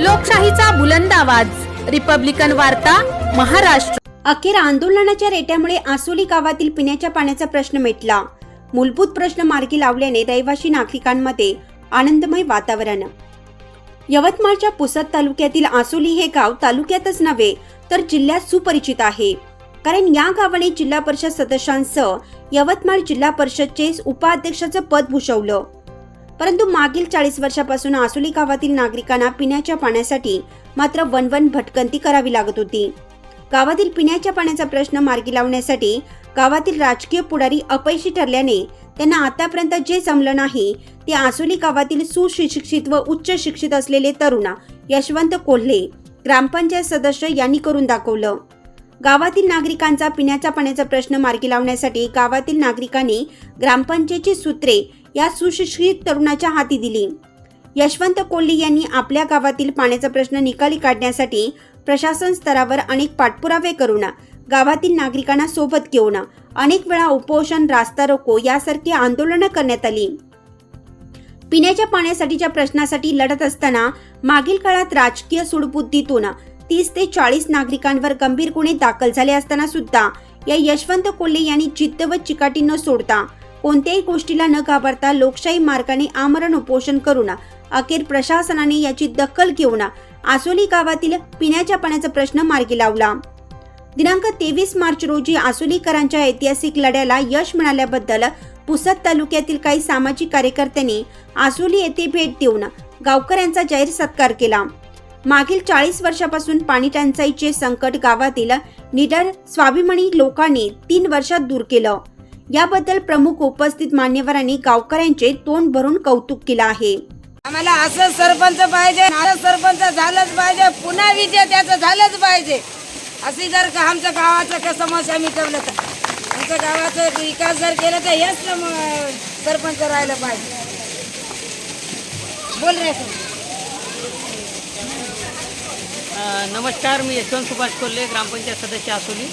लोकशाहीचा बुलंद आवाज. रिपब्लिकन वार्ता महाराष्ट्र. अखेर आंदोलनाच्या रेट्यामुळे आसोली गावातील पिण्याच्या पाण्याचा प्रश्न मिटला. मूलभूत प्रश्न मार्गी लावल्याने रहिवासी नागरिकांमध्ये आनंदमय वातावरण. यवतमाळच्या पुसद तालुक्यातील आसोली हे गाव तालुक्यातच नव्हे तर जिल्ह्यात सुपरिचित आहे. कारण या गावाने जिल्हा परिषद सदस्यांसह यवतमाळ जिल्हा परिषदचे उपाध्यक्षाचं पद भूषवलं. परंतु मागील चाळीस वर्षापासून आसोली गावातील नागरिकांना पिण्याच्या पाण्यासाठी मात्र वनवन भटकंती करावी लागत होती. गावातील पिण्याच्या पाण्याचा प्रश्न मार्गी लावण्यासाठी गावातील राजकीय पुढारी अपयशी ठरल्याने त्यांना आतापर्यंत जे जमलं नाही ते आसोली गावातील सुशिक्षित व उच्च शिक्षित असलेले तरुण यशवंत कोल्हे ग्रामपंचायत सदस्य यांनी करून दाखवलं. गावातील नागरिकांचा पिण्याच्या पाण्याचा प्रश्न मार्गी लावण्यासाठी गावातील नागरिकांनी ग्रामपंचायतची सूत्रे या सुशिक्षित तरुणाच्या हाती दिली. यशवंत कोल्हे यांनी आपल्या गावातील पाण्याचा प्रश्न निकाली काढण्यासाठी प्रशासन स्तरावर अनेक पाठपुरावे करून गावातील नागरिकांना सोबत घेऊन अनेक वेळा उपोषण रास्ता रोको यासारखी आंदोलनं करण्यात आली. पिण्याच्या पाण्यासाठीच्या प्रश्नासाठी लढत असताना मागील काळात राजकीय सुडबुद्धीतून तीस ते चाळीस नागरिकांवर गंभीर गुन्हे दाखल झाले असताना सुद्धा या यशवंत कोल्हे यांनी जिद्द व चिकाटी न सोडता कोणत्याही गोष्टीला न घाबरता लोकशाही मार्गाने आमरण उपोषण करून अखेर प्रशासनाने याची दखल घेऊन आसोली गावातील पिण्याच्या पाण्याचा प्रश्न मार्गी लावला. दिनांक तेवीस मार्च रोजी आसोलीकरांच्या ऐतिहासिक लढ्याला यश मिळाल्याबद्दल पुसद तालुक्यातील काही सामाजिक कार्यकर्त्यांनी आसोली येथे भेट देऊन गावकऱ्यांचा जाहीर सत्कार केला. मागील चाळीस वर्षापासून पाणी टंचाईचे संकट गावातील निडर स्वाभिमानी लोकांनी तीन वर्षात दूर केलं. याबद्दल प्रमुख उपस्थित मान्यवरांनी गावकऱ्यांचे तोंड भरून कौतुक केलं आहे. आम्हाला असं सरपंच पाहिजे सरपंच झालंच पाहिजे पुन्हा विजय त्याचं झालंच पाहिजे. अशी जर का आमच्या गावाचं का समस्या मिटवलं तर? आमच्या गावाचं विकास जर केला तर हेच सरपंच राहिलं पाहिजे. बोल रे. सर. नमस्कार मी यशवंत सुभाष कोल्हे ग्रामपंचायत सदस्य असोली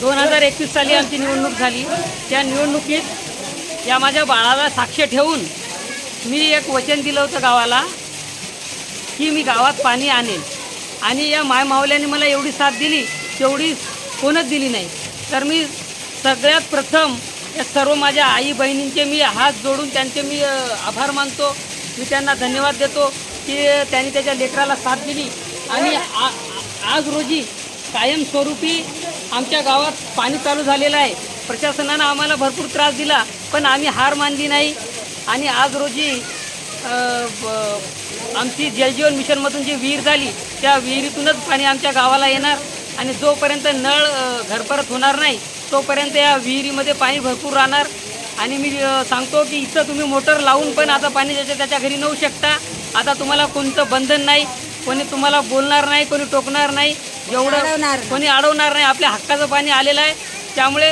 दोन हजार एकवीस साली आमची निवडणूक झाली. त्या निवडणुकीत या माझ्या बाळाला साक्ष ठेवून मी एक वचन दिलं होतं गावाला की मी गावात पाणी आणेन. आणि या मायमावल्याने मला एवढी साथ दिली तेवढी कोणच दिली नाही. तर मी सगळ्यात प्रथम या सर्व माझ्या आई बहिणींचे मी हात जोडून त्यांचे मी आभार मानतो. मी त्यांना धन्यवाद देतो की त्यांनी त्याच्या लेकराला साथ दिली. आणि आ- आज रोजी कायमस्वरूपी आमच्या गावात पाणी चालू झालेलं आहे. प्रशासनानं आम्हाला भरपूर त्रास दिला पण आम्ही हार मानली नाही. आणि आज रोजी ब- आमची जलजीवन मिशनमधून जी विहीर झाली त्या विहिरीतूनच पाणी आमच्या गावाला येणार. आणि जोपर्यंत नळ घरपरत होणार नाही तोपर्यंत या विहिरीमध्ये पाणी भरपूर राहणार. आणि मी सांगतो की इथं तुम्ही मोटर लावून पण आता पाणी त्याच्या त्याच्या घरी नेऊ शकता. आता तुम्हाला कोणतं बंधन नाही कोणी तुम्हाला बोलणार नाही कोणी टोकणार नाही एवढं. कोणी अडवणार नाही. आपल्या हक्काचं पाणी आलेलं आहे. त्यामुळे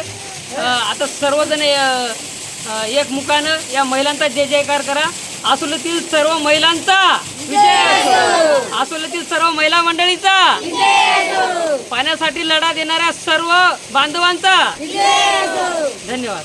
आता सर्वजण एक मुखानं या महिलांचा जय जयकार करा. आसोलीतील सर्व महिलांचा विजय असो. आसोलीतील सर्व महिला मंडळीचा पाण्यासाठी लढा देणाऱ्या सर्व बांधवांचा धन्यवाद.